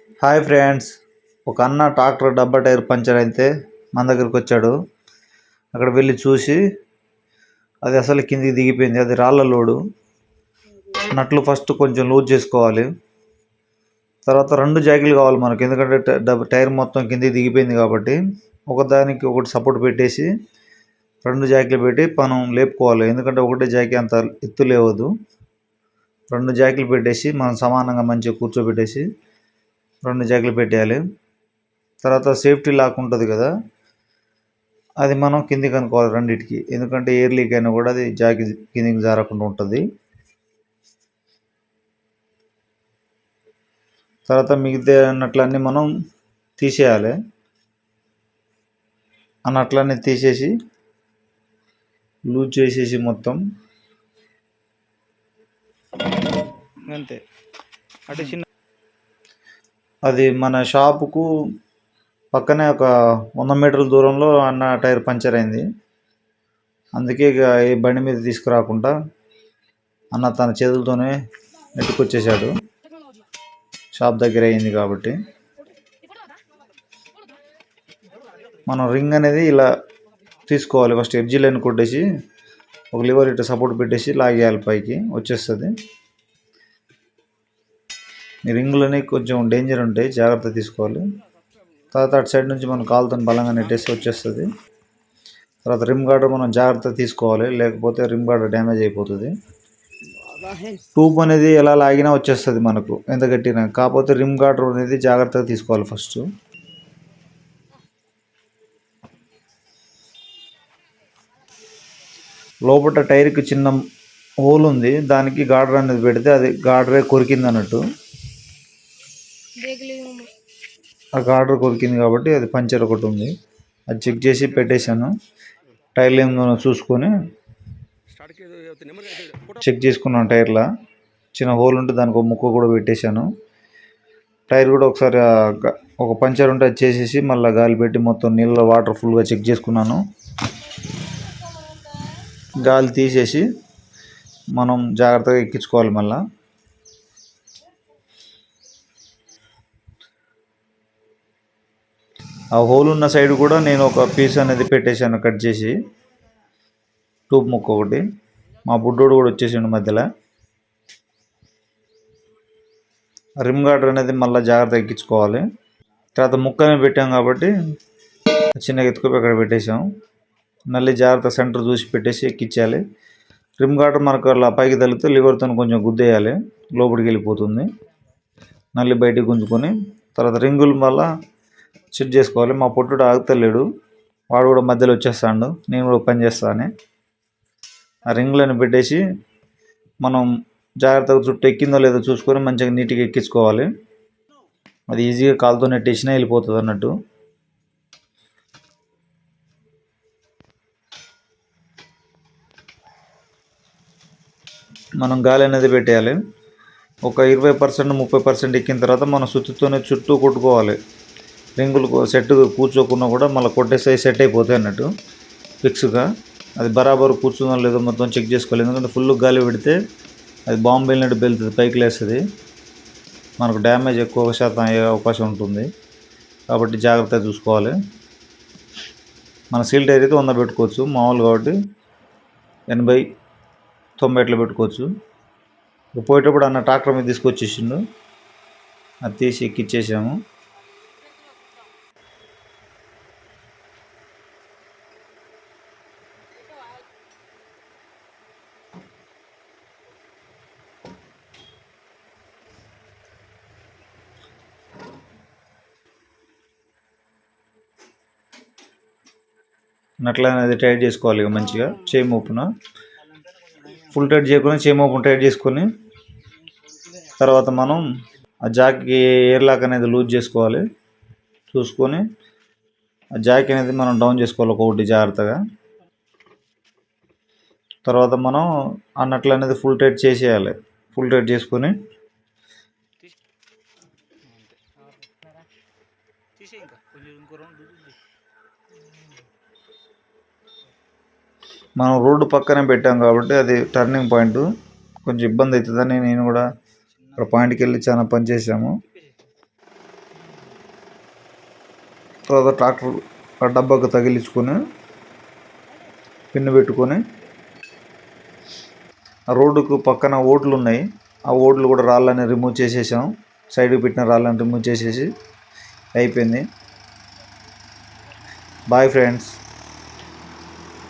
Hi friends. ఒక అన్న tractor డబ్బా టైర్ పంచర్ అయితే మన దగ్గరికి వచ్చాడు. అక్కడ వెళ్ళి చూసి అది అసలు కిందికి దిగిపోయింది. అది రాళ్ళ లోడు. నట్లు ఫస్ట్ కొంచెం లూజ్ చేసుకోవాలి. తర్వాత రెండు జాకీలు కావాలి మనకు. ఎందుకంటే ట- టైర్ మొత్తం కిందికి దిగిపోయింది కాబట్టి ఒకదానికి ఒకటి సపోర్ట్ పెట్టేసి రెండు జాకీలు పెట్టి మనం లేపుకోవాలి. ఎందుకంటే ఒకటే జాకీ అంత ఎత్తు లేవదు. రెండు జాకీలు పెట్టేసి మనం సమానంగా మంచిగా కూర్చోబెట్టేసి రెండు జగలు పెట్టేయాలి. తర్వాత సేఫ్టీ లాక్ ఉంటుంది కదా అది మనం కిందికి అనుకోవాలి రెండింటికి. ఎందుకంటే ఎయిర్ లీక్ అయినా కూడా అది జాకి కిందికి జారకుండా ఉంటుంది. తర్వాత మిగతా నట్లన్నీ మనం తీసేయాలి. ఆ నట్లన్నీ తీసేసి లూజ్ చేసేసి మొత్తం. అంతే. అంటే చిన్న అది మన షాపుకు పక్కనే ఒక వంద మీటర్ల దూరంలో అన్న టైర్ పంచర్ అయింది. అందుకే ఇక ఏ బండి మీద తీసుకురాకుండా అన్న తన చేతులతోనే నెట్టుకొచ్చేసాడు. షాప్ దగ్గర అయింది కాబట్టి. మనం రింగ్ అనేది ఇలా తీసుకోవాలి. ఫస్ట్ ఎడ్జీ లైన్ కొట్టేసి ఒక లివర్ ఇటు సపోర్ట్ పెట్టేసి లాగేయాలి పైకి వచ్చేస్తుంది. రింగులని కొంచెం డేంజర్ ఉంటాయి జాగ్రత్త తీసుకోవాలి. తర్వాత అటు సైడ్ నుంచి మనం కాలుతో బలంగా నెట్టేసి వచ్చేస్తుంది. తర్వాత రిమ్ గార్డర్ మనం జాగ్రత్త తీసుకోవాలి. లేకపోతే రిమ్ గార్డర్ డ్యామేజ్ అయిపోతుంది. ట్యూబ్ అనేది ఎలా లాగినా వచ్చేస్తుంది మనకు ఎంత గట్టినా. కాకపోతే రిమ్ గార్డర్ అనేది జాగ్రత్తగా తీసుకోవాలి ఫస్ట్ లోపల టైర్కి చిన్న హోల్ ఉంది. దానికి గార్డర్ అనేది పెడితే అది గార్డరే కొరికింది అన్నట్టు ఒక ఆర్డర్ కొరికింది కాబట్టి అది పంచర్ ఒకటి ఉంది. అది చెక్ చేసి పెట్టేశాను. టైర్లు ఏమో చూసుకొని చెక్ చేసుకున్నాను టైర్లో. చిన్న హోల్ ఉంటే దానికి ఒక ముక్క కూడా పెట్టేశాను. టైర్ కూడా ఒకసారి ఒక పంచర్ ఉంటే అది చేసేసి మళ్ళీ గాలి పెట్టి మొత్తం నీళ్ళలో వాటర్ ఫుల్గా చెక్ చేసుకున్నాను. గాలి తీసేసి మనం జాగ్రత్తగా ఎక్కించుకోవాలి మళ్ళీ. ఆ హోల్ ఉన్న సైడ్ కూడా నేను ఒక పీస్ అనేది పెట్టేశాను కట్ చేసి. టూప్ ముక్క ఒకటి. మా బుడ్డోడు కూడా వచ్చేసిండు మధ్యలో. రిమ్ గార్డర్ అనేది మళ్ళీ జాగ్రత్త ఎక్కించుకోవాలి. తర్వాత ముక్కనే పెట్టాం కాబట్టి చిన్నగా ఎత్తుకొని అక్కడ పెట్టేసాం మళ్ళీ జాగ్రత్త సెంటర్ చూసి పెట్టేసి ఎక్కించాలి. రిమ్ గార్డర్ మనకు అలా పైకి తగిలితే లివర్తో కొంచెం గుద్దేయాలి. లోపలికి వెళ్ళిపోతుంది. మళ్ళీ బయటికి గుంజుకొని తర్వాత రింగులు మళ్ళీ సెట్ చేసుకోవాలి. మా పొట్టుడు ఆగుతలేడు. వాడు కూడా మధ్యలో వచ్చేస్తాడు. నేను కూడా పని చేస్తాను. ఆ రింగులను పెట్టేసి మనం జాగ్రత్తగా చుట్టూ ఎక్కిందో లేదో చూసుకొని మంచిగా నీట్గా ఎక్కించుకోవాలి. అది ఈజీగా కాలుతో నెట్టేసినా వెళ్ళిపోతుంది అన్నట్టు. మనం గాలి అనేది పెట్టేయాలి. ఒక ఇరవై పర్సెంట్ ముప్పై పర్సెంట్ ఎక్కిన తర్వాత మనం సుత్తితోనే చుట్టూ కొట్టుకోవాలి. రింగులు సెట్ కూర్చోకున్నా కూడా మళ్ళీ కొట్టేస్తే సెట్ అయిపోతాయి అన్నట్టు. ఫిక్స్గా. అది బరాబర్ కూర్చుందో లేదో మొత్తం చెక్ చేసుకోవాలి. ఎందుకంటే ఫుల్ గాలి పెడితే అది బాంబు వెళ్ళినట్టు వెళ్తుంది పైకి లేస్తుంది. మనకు డ్యామేజ్ ఎక్కువ శాతం అయ్యే అవకాశం ఉంటుంది. కాబట్టి జాగ్రత్తగా చూసుకోవాలి. మన సీల్ టైర్ అయితే వంద పెట్టుకోవచ్చు. మామూలు కాబట్టి ఎనభై తొంభై ఎట్లా పెట్టుకోవచ్చు. పోయేటప్పుడు అన్న ట్రాక్టర్ మీద తీసుకొచ్చేసిండు. అది తీసి ఎక్కిచ్చేసాము. నట్ల అనేది టైట్ చేసుకోవాలి ఇక మంచిగా. చేయి మోపున. ఫుల్ టైట్ చేయకుండా చేయి మోపున టైట్ చేసుకొని తర్వాత మనం ఆ జాక్కి ఎయిర్ లాక్ అనేది లూజ్ చేసుకోవాలి. చూసుకొని ఆ జాక్ అనేది మనం డౌన్ చేసుకోవాలి ఒకటి జాగ్రత్తగా. తర్వాత మనం ఆ నట్లు అనేది ఫుల్ టైట్ చేసేయాలి. ఫుల్ టైట్ చేసుకొని మనం రోడ్డు పక్కనే పెట్టాం కాబట్టి అది టర్నింగ్ పాయింట్ కొంచెం ఇబ్బంది అవుతుందని నేను కూడా అక్కడ పాయింట్కి వెళ్ళి చాలా పని చేసాము తర్వాత ట్రాక్టర్ ఆ డబ్బాకు తగిలించుకొని పిన్ను పెట్టుకొని ఆ రోడ్డుకు పక్కన ఓట్లు ఉన్నాయి. ఆ ఓట్లు కూడా రాళ్ళని రిమూవ్ చేసేసాం. సైడ్కి పెట్టిన రాళ్ళని రిమూవ్ చేసేసి అయిపోయింది. Bye friends